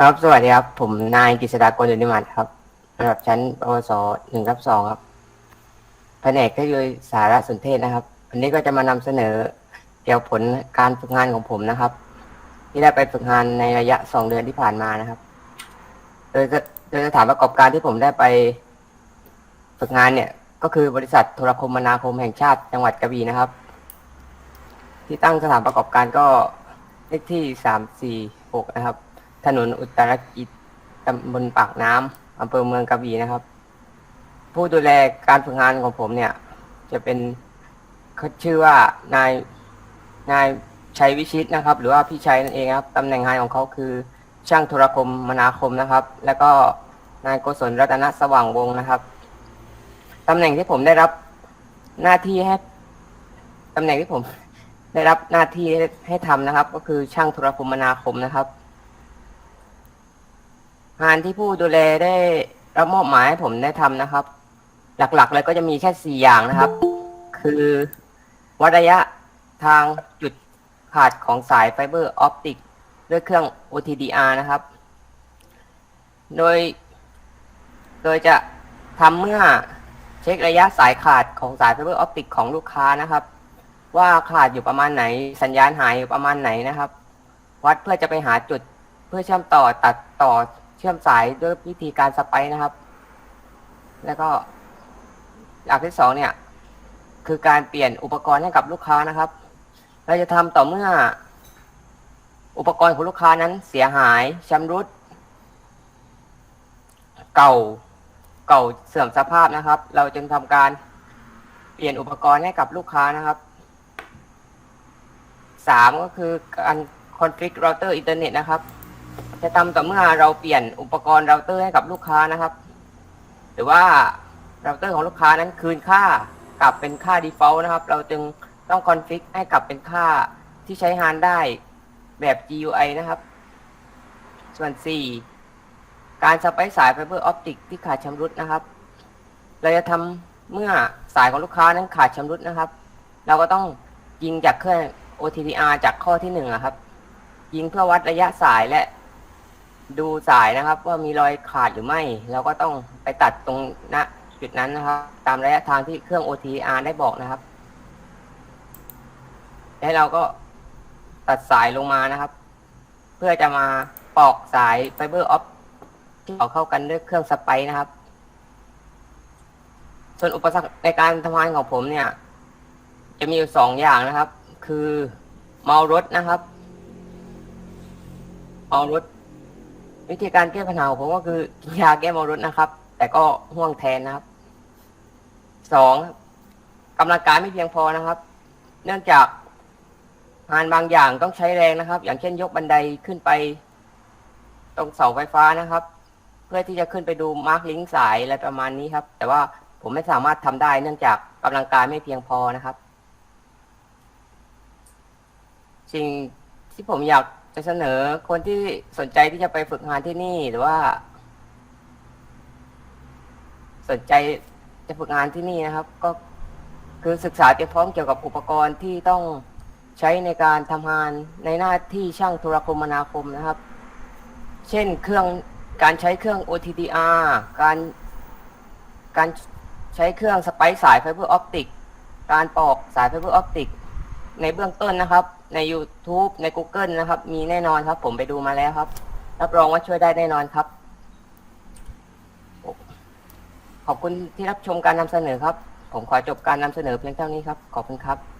ครับ สวัสดีครับ ผมนายกฤษฎากรยุนิมันครับระดับชั้นปวสหนึ่งรับสองครับ แผนกเทคโนโลยีสารสนเทศนะครับ วันนี้ก็จะมานำเสนอเกี่ยวผลการฝึกงานของผมนะครับ ที่ได้ไปฝึกงานในระยะสองเดือนที่ผ่านมานะครับ โดยโดยสถานประกอบการที่ผมได้ไปฝึกงานเนี่ย ก็คือบริษัทโทรคมนาคมแห่งชาติจังหวัดกระบี่นะครับ ที่ตั้งสถานประกอบการก็เลขที่สามสี่หกนะครับ ถนนอุตรกิจตำบลปากน้ำอำเภอเมืองกระบี่นะครับ ผู้ดูแลการฝึกงานของผมเนี่ย จะเป็นเขาชื่อว่านายนายชัยวิชิตนะครับ หรือว่าพี่ชัยนั่นเองครับตำแหน่งงานของเขาคือ ช่างโทรคมมนาคมนะครับ แล้วก็นายโกศลรัตนสว่างวงศ์นะครับตำแหน่งที่ผมได้รับหน้าที่ให้ตำแหน่งที่ผมได้รับหน้าที่ให้ให้ทำนะครับ ก็คือช่างโทรคมนาคมนะครับ งานที่ผู้ดูแลได้รับมอบหมายให้ผมได้ทำนะครับ หลักๆเลยก็จะมีแค่สี่อย่างนะครับ คือวัดระยะทางจุดขาดของสายไฟเบอร์ออปติกด้วยเครื่อง OTDR นะครับ โดย โดยจะทำเมื่อเช็คระยะสายขาดของสายไฟเบอร์ออปติกของลูกค้านะครับ ว่าขาดอยู่ประมาณไหน สัญญาณหายอยู่ประมาณไหนนะครับ วัดเพื่อจะไปหาจุดเพื่อเชื่อมต่อตัดต่อ เชื่อมสายด้วยวิธีการสไปนะครับ แล้วก็อย่างที่สองเนี่ย คือการเปลี่ยนอุปกรณ์ให้กับลูกค้านะครับ เราจะทำต่อเมื่อ อุปกรณ์ของลูกค้านั้นเสียหายชำรุด เก่าเก่าเสื่อมสภาพนะครับ เราจึงทำการเปลี่ยนอุปกรณ์ให้กับลูกค้านะครับสามก็คือการคอนฟิกเราเตอร์อินเทอร์เน็ตนะครับ จะทำต่อเมื่อเราเปลี่ยนอุปกรณ์เราเตอร์ให้กับลูกค้านะครับ หรือว่าเราเตอร์ของลูกค้านั้นคืนค่ากลับเป็นค่า default นะครับ เราจึงต้องคอนฟิกให้กลับเป็นค่าที่ใช้งานได้แบบ GUI นะครับ ส่วน 4 การสไปซ์สายไฟเบอร์ออปติกที่ขาดชำรุดนะครับ เราจะทำเมื่อสายของลูกค้านั้นขาดชำรุดนะครับ เราก็ต้องยิงจากเครื่อง OTDR จากข้อที่หนึ่งอะครับ ยิงเพื่อวัดระยะสายและ ดูสายนะครับ ว่ามีรอยขาดหรือไม่ เราก็ต้องไปตัดตรงณจุดนั้นนะครับ ตามระยะทางที่เครื่อง OTR ได้บอกนะครับ แล้วเราก็ตัดสายลงมานะครับ เพื่อจะมาปอกสายไฟเบอร์ออฟที่ต่อเข้ากันด้วยเครื่องสไปซ์นะครับ ส่วนอุปสรรคในการทำงานของผมเนี่ย จะมีอยู่สองอย่างนะครับ คือเมารถนะครับ เมารถ วิธีการแก้ปัญหาของผมก็คือกินยาแก้เมารถนะครับ แต่ก็ห่วงแทนนะครับสองกำลังกายไม่เพียงพอนะครับ เนื่องจากงานบางอย่างต้องใช้แรงนะครับ อย่างเช่นยกบันไดขึ้นไป ตรงเสาไฟฟ้านะครับ เพื่อที่จะขึ้นไปดูมาร์กลิงสายอะไรประมาณนี้ครับ แต่ว่าผมไม่สามารถทำได้ เนื่องจากกำลังกายไม่เพียงพอนะครับ สิ่งที่ผมอยาก จะเสนอคนที่สนใจที่จะไปฝึกงานที่นี่หรือว่า สนใจจะฝึกงานที่นี่นะครับ ก็คือศึกษาเตรียมพร้อมเกี่ยวกับอุปกรณ์ที่ต้องใช้ในการทำงานในหน้าที่ช่างโทรคมนาคมนะครับ เช่นเครื่องการใช้เครื่อง OTDR การการใช้เครื่องสไปซ์สายไฟเบอร์ออปติก การปอกสายไฟเบอร์ออปติก ในเบื้องต้นนะครับ ใน YouTube ใน Google นะครับ มีแน่นอนครับ ผมไปดูมาแล้วครับ รับรองว่าช่วยได้แน่นอนครับ ขอบคุณที่รับชมการนำเสนอครับ ผมขอจบการนำเสนอเพียงเท่านี้ครับ ขอบคุณครับ